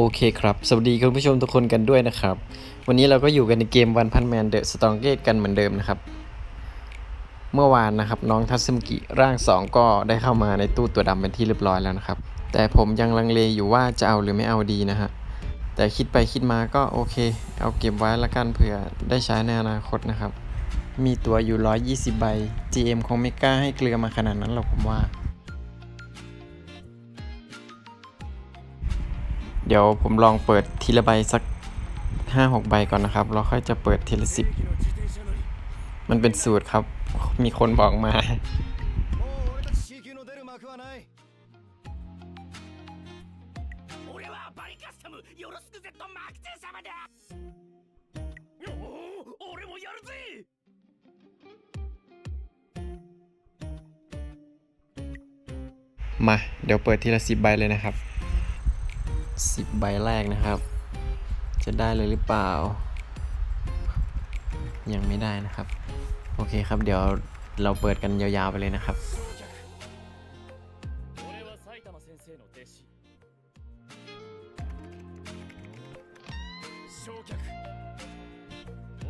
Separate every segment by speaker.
Speaker 1: โอเคครับ สวัสดีคุณผู้ชมทุกคนกันด้วยนะครับ วันนี้เราก็อยู่กันในเกมวันพันแมนเดอะสตองเกตกันเหมือนเดิมนะครับ เมื่อวานนะครับน้องทัตสึมกิร่าง 2 ก็ได้เข้ามาในตู้ตัวดำเป็นที่เรียบร้อยแล้วนะครับ แต่ผมยังลังเลอยู่ว่าจะเอาหรือไม่เอาดีนะฮะ แต่คิดไปคิดมาก็โอเค เอาเก็บไว้ละกันเผื่อได้ใช้ในอนาคตนะครับ มีตัวอยู่ 120 ใบ GM คงไม่กล้าให้เกลือมาขนาดนั้นหรอกผมว่า เดี๋ยวผมลองเปิดทีละใบสัก 5-6 ใบก่อนนะครับ เราค่อยจะเปิดทีละสิบมันเป็นสูตรครับ มีคนบอกมา มา เดี๋ยวเปิดทีละสิบใบเลยนะครับ สิบใบแรกนะครับ จะได้เลยหรือเปล่า ยังไม่ได้นะครับ โอเคครับ เดี๋ยวเราเปิดกันยาวๆไปเลยนะครับ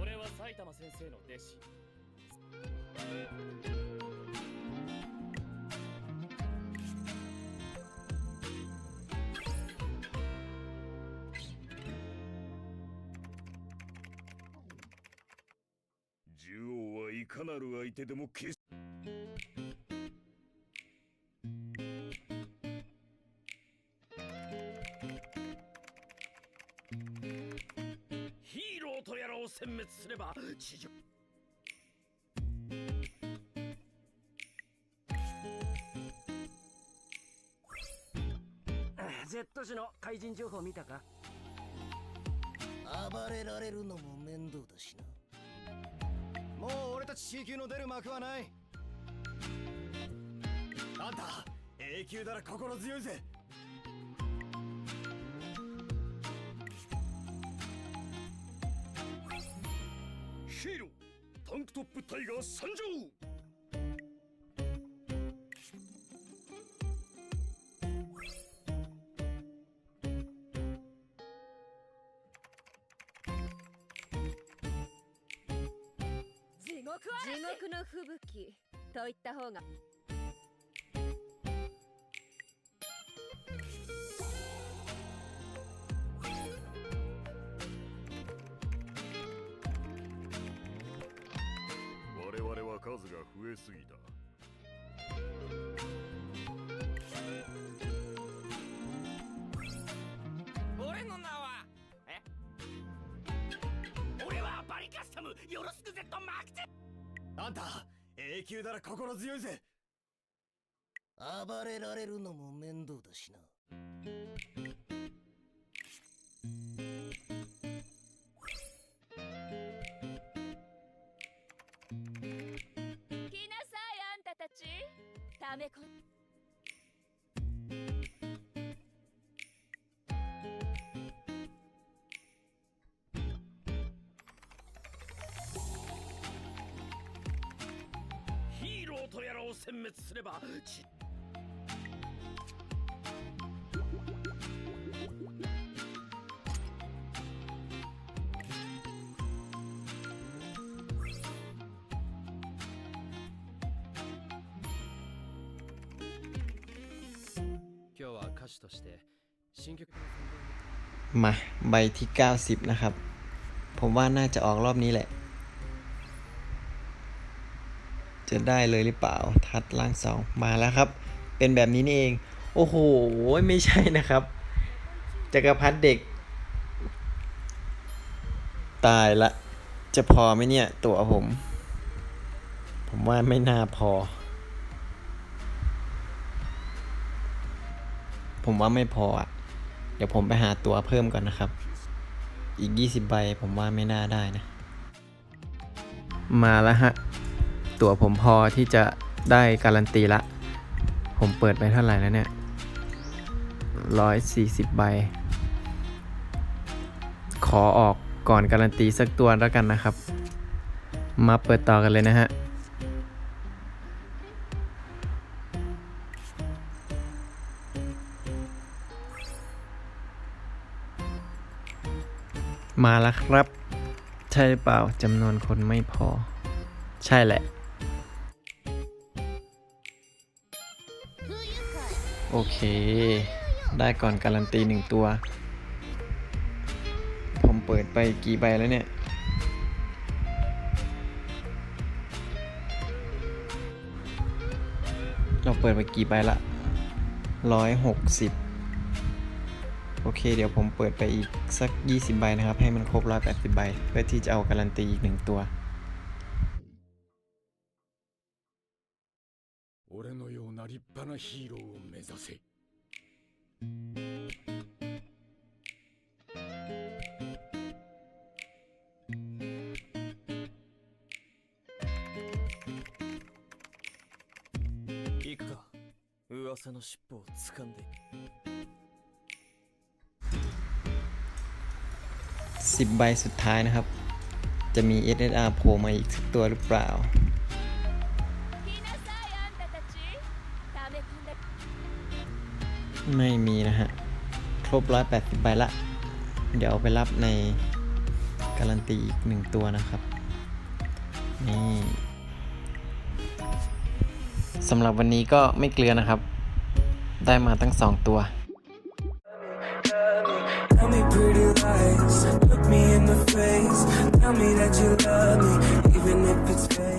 Speaker 2: 俺は埼玉先生の弟子
Speaker 3: かなる相手でも決し
Speaker 2: ヒーローとやらを殲滅すれば地上。Z 氏の怪人情報見たか？
Speaker 3: 暴れられるのも面倒だしなたち C 級の出る幕はない。あんた A 級なら心強いぜ。
Speaker 2: ヒーロータンクトップタイガー参上。
Speaker 4: 地獄地獄の吹雪。と言った方が。
Speaker 3: 我々は数が増えすぎた。
Speaker 2: 俺の名はえ？俺はバリカスタム。よろしく Z マーク2
Speaker 3: あんた A 級なら心強いぜ。暴れられるのも面倒だしな。
Speaker 4: 来なさいあんたたち。ためこ
Speaker 2: 殲滅すればち
Speaker 5: 今日は歌手として新曲の
Speaker 1: มาใบที่ 90 นะครับ ผมว่าน่าจะออกรอบนี้แหละ จะได้เลยหรือเปล่า ทัดล่างสองมาแล้วครับ เป็นแบบนี้นี่เอง โอ้โห ไม่ใช่นะครับ จักรพรรดิเด็ก ตายละ จะพอไหมเนี่ย ตัวผม ผมว่าไม่น่าพอ ผมว่าไม่พออะ เดี๋ยวผมไปหาตัวเพิ่มก่อนนะครับ อีก 20 ใบผมว่าไม่น่าได้นะ มาแล้วฮะ ตัวผมพอที่จะได้การันตีละ ผมเปิดไปเท่าไหร่แล้วเนี่ย140ใบ ขอออกก่อนการันตีสักตัวแล้วกันนะครับ มาเปิดต่อกันเลยนะฮะมาแล้วครับ ใช่หรือเปล่าจำนวนคนไม่พอ ใช่แหละ โอเค ได้ก่อนการันตีหนึ่งตัว ผมเปิดไปกี่ใบแล้วเนี่ย เราเปิดไปกี่ใบละร้อยหกสิบโอเค เดี๋ยวผมเปิดไปอีกสัก 20 ใบนะครับ ให้มันครบ 180 ใบ เพื่อที่จะเอาการันตีอีกหนึ่งตัว
Speaker 3: な立派なヒーローを目指せ。
Speaker 2: 行くか噂の尻尾を掴んで
Speaker 1: 10 ใบสุดท้ายนะครับ จะมี SSR โผล่มาอีกสักตัวหรือเปล่า ไม่มีนะฮะ ครบ 180 ใบละ เดี๋ยวไปรับในการันตีอีกหนึ่งตัวนะครับ นี่สำหรับวันนี้ก็ไม่เกลือนะครับ ได้มาตั้ง 2 ตัว
Speaker 6: Tell me pretty lies, look me in the face. Tell me that you love me, even if it's fake.